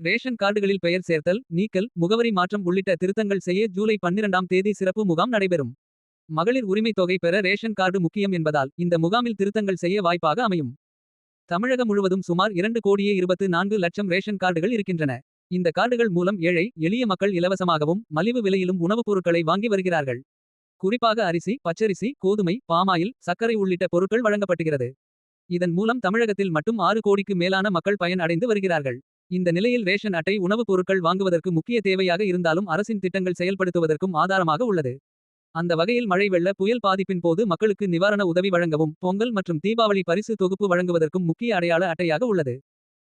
Ration கார்டுகளில் பெயர் சேர்த்தல் நீக்கல் முகவரி மாற்றம் உள்ளிட்ட திருத்தங்கள் செய்ய ஜூலை 12ஆம் தேதி சிறப்பு முகாம் நடைபெறும். மகளிர் உரிமைத் தொகை பெற ரேஷன் கார்டு முக்கியம் என்பதால் இந்த முகாமில் திருத்தங்கள் செய்ய வாய்ப்பாக அமையும். தமிழகம் முழுவதும் சுமார் இரண்டு கோடியே 24 லட்சம் ரேஷன் கார்டுகள் இருக்கின்றன. இந்த கார்டுகள் மூலம் ஏழை எளிய மக்கள் இலவசமாகவும் மலிவு விலையிலும் உணவுப் பொருட்களை வாங்கி வருகிறார்கள். குறிப்பாக அரிசி பச்சரிசி கோதுமை பாமாயில் சர்க்கரை உள்ளிட்ட பொருட்கள் வழங்கப்பட்டுகிறது. இதன் மூலம் தமிழகத்தில் மட்டும் ஆறு கோடிக்கு மேலான மக்கள் பயன் அடைந்து வருகிறார்கள். இந்த நிலையில் ரேஷன் அட்டை உணவுப் பொருட்கள் வாங்குவதற்கு முக்கிய தேவையாக இருந்தாலும் அரசின் திட்டங்கள் செயல்படுத்துவதற்கும் ஆதாரமாக உள்ளது. அந்த வகையில் மழை வெள்ள புயல் பாதிப்பின் போது மக்களுக்கு நிவாரண உதவி வழங்கவும் பொங்கல் மற்றும் தீபாவளி பரிசு தொகுப்பு வழங்குவதற்கும் முக்கிய அடையாள அட்டையாக உள்ளது.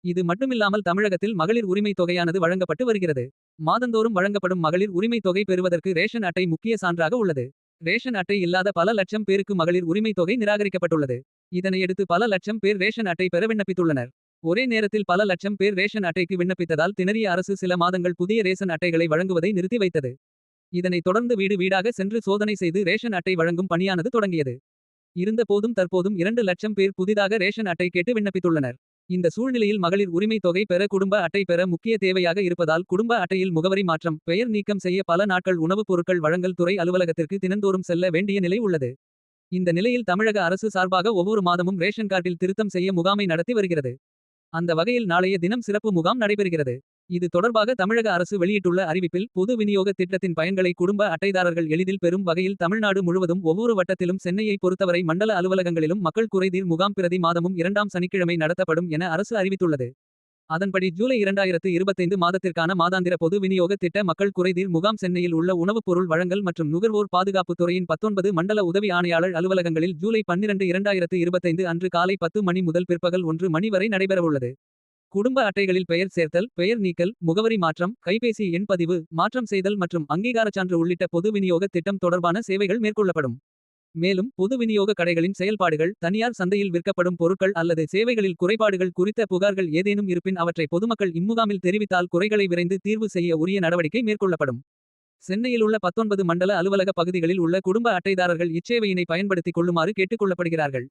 இது மட்டுமில்லாமல் தமிழகத்தில் மகளிர் உரிமைத் தொகையானது வழங்கப்பட்டு வருகிறது. மாதந்தோறும் வழங்கப்படும் மகளிர் உரிமைத் தொகை பெறுவதற்கு ரேஷன் அட்டை முக்கிய சான்றாக உள்ளது. ரேஷன் அட்டை இல்லாத பல லட்சம் பேருக்கு மகளிர் உரிமைத் தொகை நிராகரிக்கப்பட்டுள்ளது. இதனையடுத்து பல லட்சம் பேர் ரேஷன் அட்டை பெற விண்ணப்பித்துள்ளனர். ஒரே நேரத்தில் பல லட்சம் பேர் ரேஷன் அட்டைக்கு விண்ணப்பித்ததால் திணறிய அரசு சில மாதங்கள் புதிய ரேஷன் அட்டைகளை வழங்குவதை நிறுத்தி வைத்தது. இதனைத் தொடர்ந்து வீடு வீடாக சென்று சோதனை செய்து ரேஷன் அட்டை வழங்கும் பணியானது தொடங்கியது. இருந்த போதும் தற்போதும் இரண்டு லட்சம் பேர் புதிதாக ரேஷன் அட்டை கேட்டு விண்ணப்பித்துள்ளனர். இந்த சூழ்நிலையில் மகளிர் உரிமைத் தொகை பெற குடும்ப அட்டை பெற முக்கிய தேவையாக இருப்பதால் குடும்ப அட்டையில் முகவரி மாற்றம் பெயர் நீக்கம் செய்ய பல நாட்கள் உணவுப் பொருட்கள் வழங்கல் துறை அலுவலகத்திற்கு தினந்தோறும் செல்ல வேண்டிய நிலை உள்ளது. இந்த நிலையில் தமிழக அரசு சார்பாக ஒவ்வொரு மாதமும் ரேஷன் கார்டில் திருத்தம் செய்ய முகாமை நடத்தி வருகிறது. அந்த வகையில் நாளைய தினம் சிறப்பு முகாம் நடைபெறுகிறது. இது தொடர்பாக தமிழக அரசு வெளியிட்டுள்ள அறிவிப்பில் பொது விநியோக திட்டத்தின் பயன்களை குடும்ப அட்டைதாரர்கள் எளிதில் பெறும் வகையில் தமிழ்நாடு முழுவதும் ஒவ்வொரு வட்டத்திலும் சென்னையை பொறுத்தவரை மண்டல அலுவலகங்களிலும் மக்கள் குறைதீர் முகாம் பிரதி மாதமும் இரண்டாம் சனிக்கிழமை நடத்தப்படும் என அரசு அறிவித்துள்ளது. அதன்படி ஜூலை 2025 மாதத்திற்கான மாதாந்திர பொது விநியோக திட்ட மக்கள் குறைதீர் முகாம் சென்னையில் உள்ள உணவுப் பொருள் வழங்கல் மற்றும் நுகர்வோர் பாதுகாப்புத் துறையின் 19 மண்டல உதவி ஆணையாளர் அலுவலகங்களில் ஜூலை 12 2025 அன்று காலை 10 மணி முதல் பிற்பகல் ஒன்று மணி வரை நடைபெறவுள்ளது. குடும்ப அட்டைகளில் பெயர் சேர்த்தல் பெயர் நீக்கல் முகவரி மாற்றம் கைபேசி எண் பதிவு மாற்றம் செய்தல் மற்றும் அங்கீகாரச் சான்று உள்ளிட்ட பொது விநியோக திட்டம் தொடர்பான சேவைகள் மேற்கொள்ளப்படும். மேலும் பொது விநியோக கடைகளின் செயல்பாடுகள் தனியார் சந்தையில் விற்கப்படும் பொருட்கள் அல்லது சேவைகளில் குறைபாடுகள் குறித்த புகார்கள் ஏதேனும் இருப்பின் அவற்றை பொதுமக்கள் இம்முகாமில் தெரிவித்தால் குறைகளை விரைந்து தீர்வு செய்ய உரிய நடவடிக்கை மேற்கொள்ளப்படும். சென்னையில் உள்ள 19 மண்டல அலுவலக பகுதிகளில் உள்ள குடும்ப அட்டைதாரர்கள் இச்சேவையினை பயன்படுத்திக் கொள்ளுமாறு கேட்டுக்கொள்ளப்படுகிறார்கள்